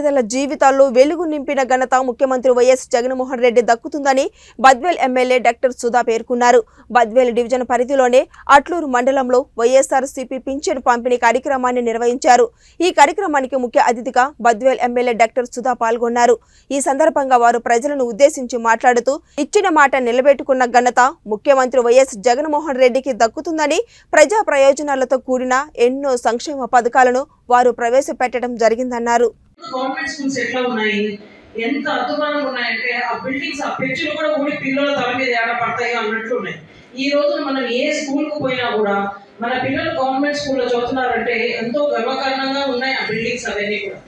పేదల జీవితాల్లో వెలుగు నింపిన ఘనత ముఖ్యమంత్రి వైఎస్ జగన్మోహన్ రెడ్డి దక్కుతుందని బద్వేల్ ఎమ్మెల్యే డాక్టర్ సుధా పేర్కొన్నారు. బద్వేల్ డివిజన్ పరిధిలోనే అట్లూరు మండలంలో వైఎస్ఆర్సీపీ పింఛన్ పంపిణీ కార్యక్రమాన్ని నిర్వహించారు. ఈ కార్యక్రమానికి ముఖ్య అతిథిగా బద్వేల్ ఎమ్మెల్యే డాక్టర్ సుధా పాల్గొన్నారు. ఈ సందర్భంగా వారు ప్రజలను ఉద్దేశించి మాట్లాడుతూ ఇచ్చిన మాట నిలబెట్టుకున్న ఘనత ముఖ్యమంత్రి వైఎస్ జగన్మోహన్ రెడ్డికి దక్కుతుందని ప్రజా ప్రయోజనాలతో కూడిన ఎన్నో సంక్షేమ పథకాలను వారు ప్రవేశపెట్టడం జరిగిందన్నారు. గవర్నమెంట్ స్కూల్స్ ఎట్లా ఉన్నాయి? ఎంత అద్భుతంగా ఉన్నాయంటే ఆ బిల్డింగ్స్ ఆ పెంచులు కూడా ఊడి పిల్లల తల మీద ఏడ పడతాయి అన్నట్లు ఉన్నాయి. ఈ రోజున మనం ఏ స్కూల్కు పోయినా కూడా మన పిల్లలు గవర్నమెంట్ స్కూల్లో చదువుతున్నారంటే ఎంతో గర్వకారణంగా ఉన్నాయి ఆ బిల్డింగ్స్ అవన్నీ కూడా.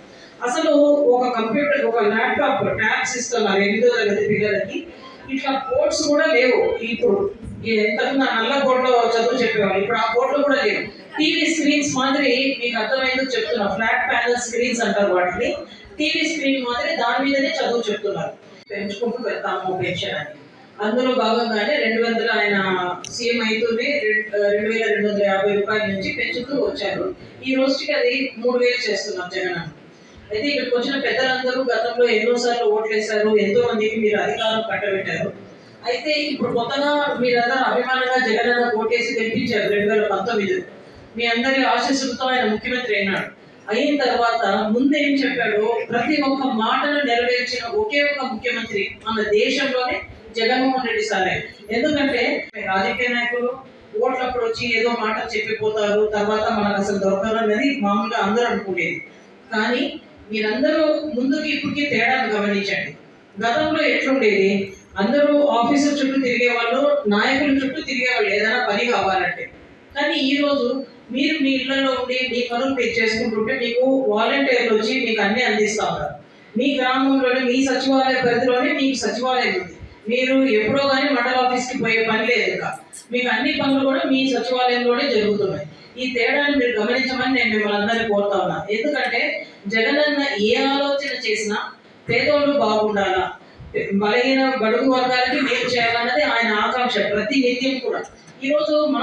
అసలు ఒక కంప్యూటర్ ఒక ల్యాప్టాప్ ట్యాబ్స్ ఇస్తున్నారు ఎనిమిదో తరగతి పిల్లలకి ఇట్లా బోర్డ్స్ కూడా లేవు. ఇప్పుడు ఎంతకుముందు నల్ల కోట్లో చదువు చెప్పేవాళ్ళు. ఇప్పుడు ఆ కోట్లు కూడా లేవు. టీవీ స్క్రీన్స్ మాదిరి మీకు అర్థమైందో చెప్తున్నా. ఫ్లాట్ ప్యానల్ స్క్రీన్స్ అంటారు వాటిని. టీవీ స్క్రీన్ మాదిరి దాని మీదనే చదువు చెప్తున్నారు. పెంచుకుంటూ పెడతాము పెన్షన్ అని అందులో భాగంగానే రెండు వందల ఆయన సీఎం అయితేనే రెండు వేల రెండు వందల యాభై రూపాయల నుంచి పెంచుతూ వచ్చారు. ఈ రోజుకి అది మూడు వేలు చేస్తున్నాం జగన్ అయితే ఇక్కడికి వచ్చిన పెద్దలందరూ గతంలో ఎన్నో సార్లు ఓట్లేశారు. ఎంతో మందికి మీరు అధికారం కట్టబెట్టారు. అయితే ఇప్పుడు కొత్తగా మీరందరూ అభిమానంగా జగన్ అన్న కోటేసి గెలిపించారు రెండు వేల పంతొమ్మిది. మీ అందరి ఆశీస్సులతో ఆయన ముఖ్యమంత్రి అయినాడు. అయిన తర్వాత ముందేం ఏం చెప్పాడో ప్రతి ఒక్క మాటను నెరవేర్చిన ఒకే ఒక ముఖ్యమంత్రి మన దేశంలోనే జగన్మోహన్ రెడ్డి సారే. ఎందుకంటే రాజకీయ నాయకులు ఓట్లప్పుడు వచ్చి ఏదో మాటలు చెప్పిపోతారు తర్వాత మనకు అసలు దొరకదు అనేది మామూలుగా అందరూ అనుకునేది. కానీ మీరందరూ ముందుకి ఇప్పటికి తేడాను గమనించండి. గతంలో ఎట్లుండేది? అందరూ ఆఫీసర్ చుట్టూ తిరిగే వాళ్ళు నాయకుల చుట్టూ తిరిగే వాళ్ళు ఏదైనా పని కావాలంటే. కానీ ఈ రోజు మీరు మీ ఇళ్ళలో ఉండి మీ పనులు మీరు చేసుకుంటుంటే మీకు వాలంటీర్లు వచ్చి మీకు అన్ని అందిస్తా ఉన్నారు. మీ గ్రామంలోనే మీ సచివాలయ పరిధిలోనే మీకు సచివాలయం ఉంది. మీరు ఎప్పుడో కానీ మండల ఆఫీస్కి పోయే పని లేదు ఇంకా. మీకు అన్ని పనులు కూడా మీ సచివాలయంలోనే జరుగుతున్నాయి. ఈ తేడాన్ని మీరు గమనించమని నేను మిమ్మల్ని అందరినీ కోరుతా ఉన్నా. ఎందుకంటే జగనన్న ఏ ఆలోచన చేసినా పేదోళ్ళు బాగుండాలా? బలహీన బడుగు వర్గాలకి మేలు చేయాలన్నది ఆయన ఆకాంక్ష ప్రతి నిత్యం కూడా. ఈరోజు మనం